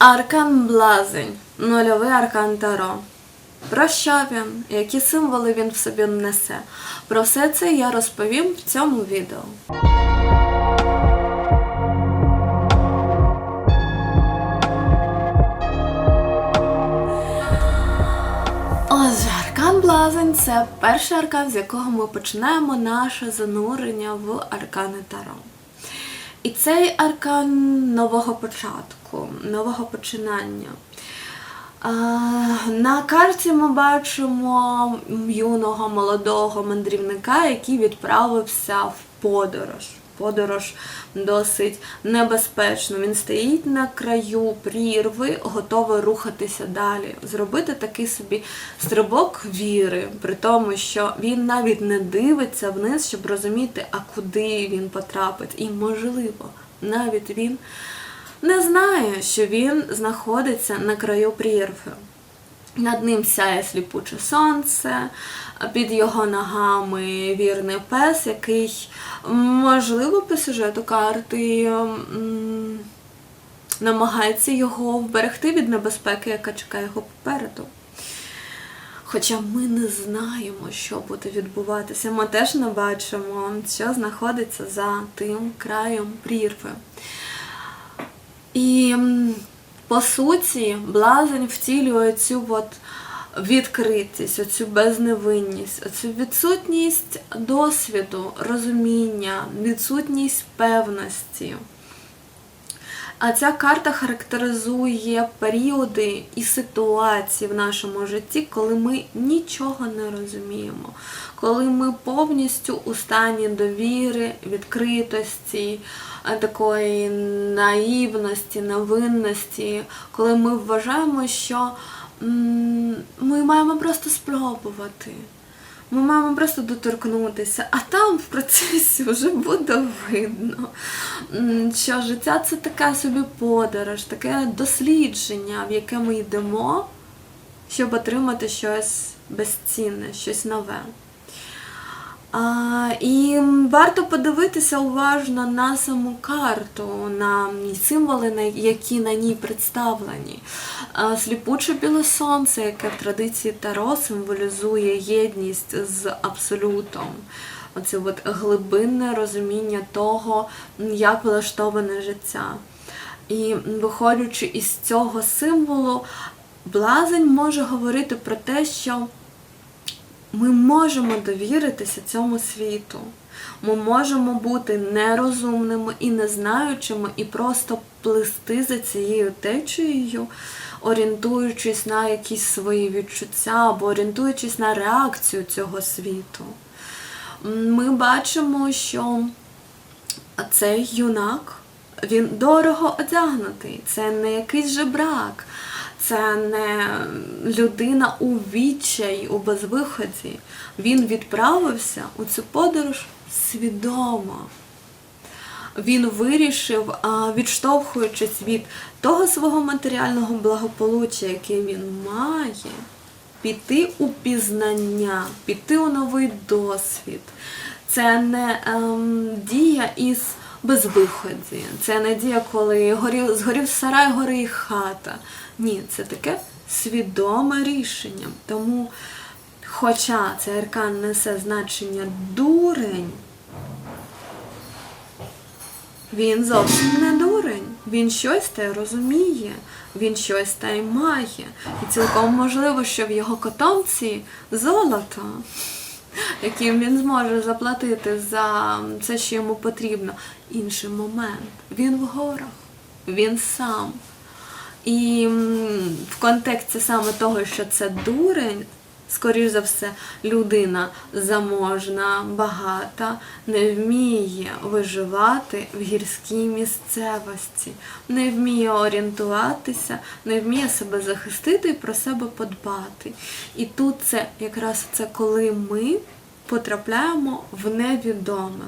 Аркан Блазень, нульовий аркан Таро. Про що він, які символи він в собі несе. Про все це я розповім в цьому відео. Отже, аркан Блазень це перший аркан, з якого ми починаємо наше занурення в аркани Таро. І цей аркан нового початку, нового починання. На карті ми бачимо юного молодого мандрівника, який відправився в подорож. Подорож досить небезпечно. Він стоїть на краю прірви, готовий рухатися далі, зробити такий собі стрибок віри, при тому, що він навіть не дивиться вниз, щоб розуміти, а куди він потрапить. І можливо, навіть він не знає, що він знаходиться на краю прірви. Над ним сяє сліпуче сонце, під його ногами вірний пес, який, можливо, по сюжету карти намагається його вберегти від небезпеки, яка чекає його попереду. Хоча ми не знаємо, що буде відбуватися. Ми теж не бачимо, що знаходиться за тим краєм прірви. І по суті, блазень втілює цю от відкритість, оцю безневинність, оцю відсутність досвіду, розуміння, відсутність певності. А ця карта характеризує періоди і ситуації в нашому житті, коли ми нічого не розуміємо, коли ми повністю у стані довіри, відкритості, е, такої наївності, невинності, коли ми вважаємо, що ми маємо просто спробувати. Ми маємо просто доторкнутися, а там в процесі вже буде видно, що життя це така собі подорож, таке дослідження, в яке ми йдемо, щоб отримати щось безцінне, щось нове. І варто подивитися уважно на саму карту, на символи, які на ній представлені. Сліпуче біле сонце, яке в традиції Таро символізує єдність з абсолютом. Оце от глибинне розуміння того, як влаштоване життя. І виходячи із цього символу, блазень може говорити про те, що ми можемо довіритися цьому світу. Ми можемо бути нерозумними і незнаючими, і просто плисти за цією течією, орієнтуючись на якісь свої відчуття або орієнтуючись на реакцію цього світу. Ми бачимо, що цей юнак він дорого одягнутий, це не якийсь жебрак, це не людина у відчаї, у безвиході. Він відправився у цю подорож свідомо. Він вирішив, відштовхуючись від того свого матеріального благополуччя, яке він має, піти у пізнання, піти у новий досвід. Це не ем, дія із безвиході. Це не дія, коли горів, згорів сарай, горить хата. Ні, це таке свідоме рішення. Тому, хоча цей аркан несе значення дурень, він зовсім не дурень. Він щось те розуміє, він щось й має. І цілком можливо, що в його котомці золото, яким він зможе заплатити за це, що йому потрібно. Інший момент. Він в горах, він сам. І в контексті саме того, що це дурень, скоріш за все, людина заможна, багата, не вміє виживати в гірській місцевості, не вміє орієнтуватися, не вміє себе захистити і про себе подбати. І тут це якраз це коли ми потрапляємо в невідоме.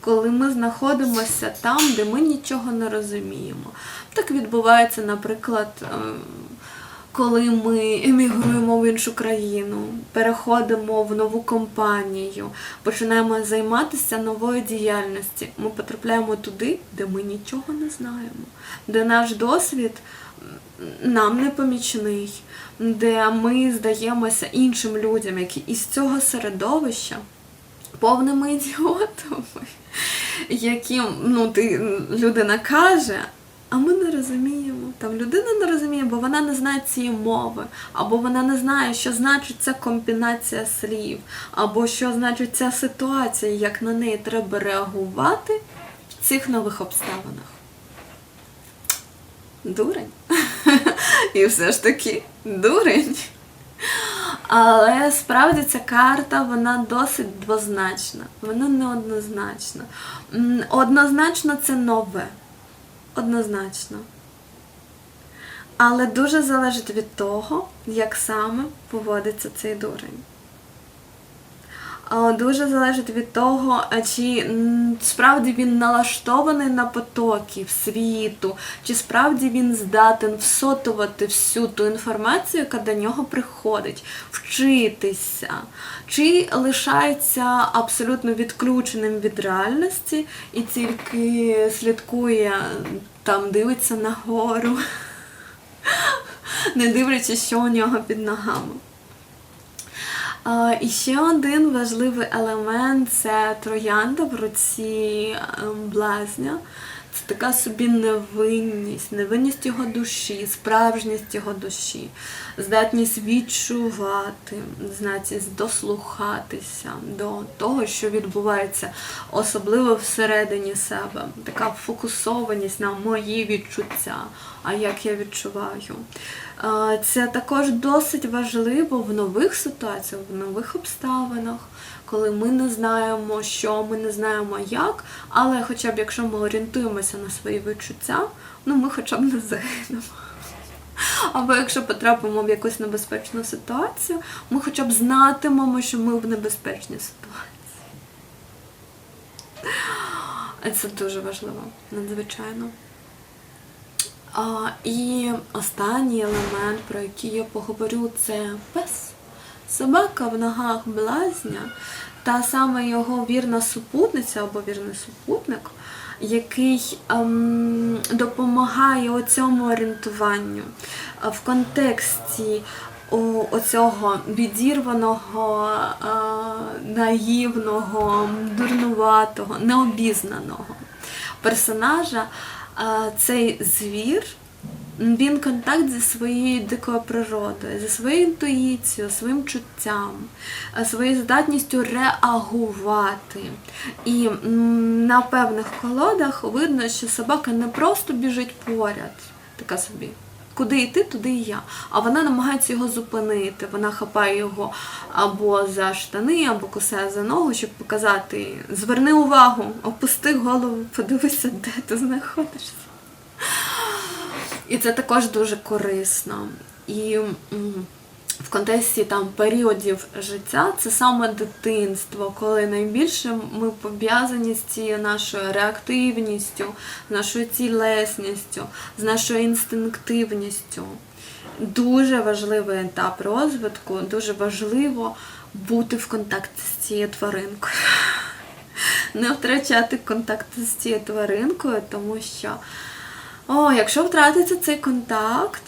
Коли ми знаходимося там, де ми нічого не розуміємо. Так відбувається, наприклад, ем, коли ми емігруємо в іншу країну, переходимо в нову компанію, починаємо займатися новою діяльністю, ми потрапляємо туди, де ми нічого не знаємо, де наш досвід нам не помічний, де ми здаємося іншим людям, які із цього середовища повними ідіотами, яким ну, ти, людина каже, а ми не розуміємо. Там людина не розуміє, бо вона не знає цієї мови, або вона не знає, що значить ця комбінація слів, або що значить ця ситуація, як на неї треба реагувати в цих нових обставинах. Дурень. І все ж таки дурень. Але справді ця карта вона досить двозначна, вона неоднозначна. Однозначно це нове. Однозначно. Але дуже залежить від того, як саме поводиться цей дурень. А, Дуже залежить від того, чи справді він налаштований на потоки світу, чи справді він здатен всотувати всю ту інформацію, яка до нього приходить, вчитися, чи лишається абсолютно відключеним від реальності і тільки слідкує, там дивиться нагору, не дивлячись, що у нього під ногами. І ще один важливий елемент це троянда в руці ем, блазня. Це така собі невинність, невинність його душі, справжність його душі, здатність відчувати, здатність дослухатися до того, що відбувається, особливо всередині себе. Така фокусованість на мої відчуття, а як я відчуваю. Це також досить важливо в нових ситуаціях, в нових обставинах, коли ми не знаємо, що ми не знаємо як, але хоча б якщо ми орієнтуємося на свої відчуття, ну ми хоча б не загинемо. Або якщо потрапимо в якусь небезпечну ситуацію, ми хоча б знатимемо, що ми в небезпечній ситуації. Це дуже важливо, надзвичайно. А, і останній елемент, про який я поговорю, це пес. Собака в ногах блазня, та саме його вірна супутниця або вірний супутник, який ем, допомагає у цьому орієнтуванню е, в контексті оцього відірваного, е, наївного, дурнуватого, необізнаного персонажа. Цей звір, він контакт зі своєю дикою природою, зі своєю інтуїцією, своїм чуттям, е, своєю здатністю реагувати. І на певних колодах видно, що собака не просто біжить поряд, така собі. Куди йти, туди і я. А вона намагається його зупинити. Вона хапає його або за штани, або косе за ногу, щоб показати: зверни увагу, опусти голову, подивися, де ти знаходишся. І це також дуже корисно. І в контексті там періодів життя це саме дитинство, коли найбільше ми пов'язані з цією нашою реактивністю, з нашою цілесністю, з нашою інстинктивністю. Дуже важливий етап розвитку, дуже важливо бути в контакті з цією тваринкою. Не втрачати контакт з цією тваринкою, тому що о, якщо втратиться цей контакт,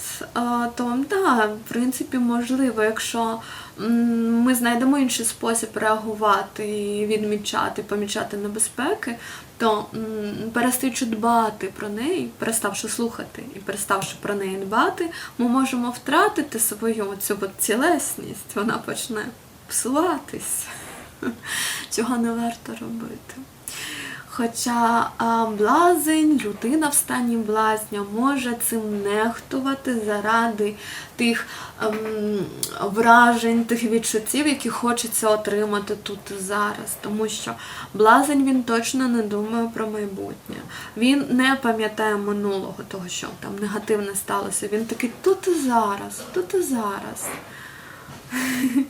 то да, в принципі, можливо, якщо ми знайдемо інший спосіб реагувати, і відмічати, помічати небезпеки, то перестаючи дбати про неї, переставши слухати і переставши про неї дбати, ми можемо втратити свою цю от цілесність, вона почне псуватись, чого не варто робити. Хоча блазень, людина в стані блазня може цим нехтувати заради тих ем, вражень, тих відчуттів, які хочеться отримати тут і зараз. Тому що блазень він точно не думає про майбутнє. Він не пам'ятає минулого, того, що там негативне сталося. Він такий тут і зараз, тут і зараз.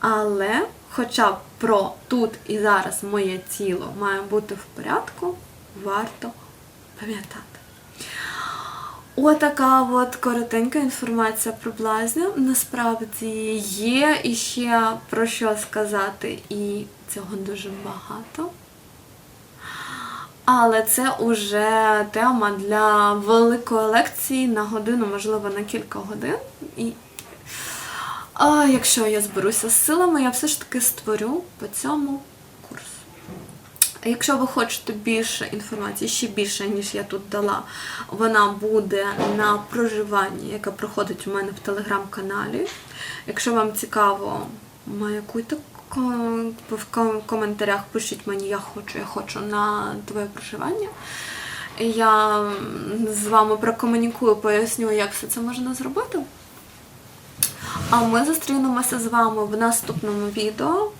Але хоча б про тут і зараз моє тіло має бути в порядку, варто пам'ятати. Отака от коротенька інформація про блазня. Насправді є іще про що сказати, і цього дуже багато. Але це вже тема для великої лекції на годину, можливо, на кілька годин. І а, якщо я зберуся з силами, я все ж таки створю по цьому курс. Якщо ви хочете більше інформації, ще більше, ніж я тут дала, вона буде на проживанні, яке проходить у мене в телеграм-каналі. Якщо вам цікаво, маякуйте в коментарях, пишіть мені, я хочу, я хочу на твоє проживання. Я з вами прокомунікую, поясню, як все це можна зробити. А ми зустрінемося з вами в наступному відео,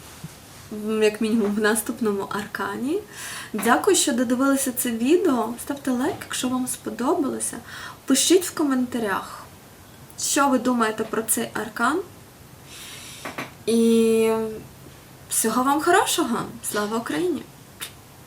як мінімум в наступному аркані. Дякую, що додивилися це відео. Ставте лайк, якщо вам сподобалося. Пишіть в коментарях, що ви думаєте про цей аркан. І всього вам хорошого! Слава Україні!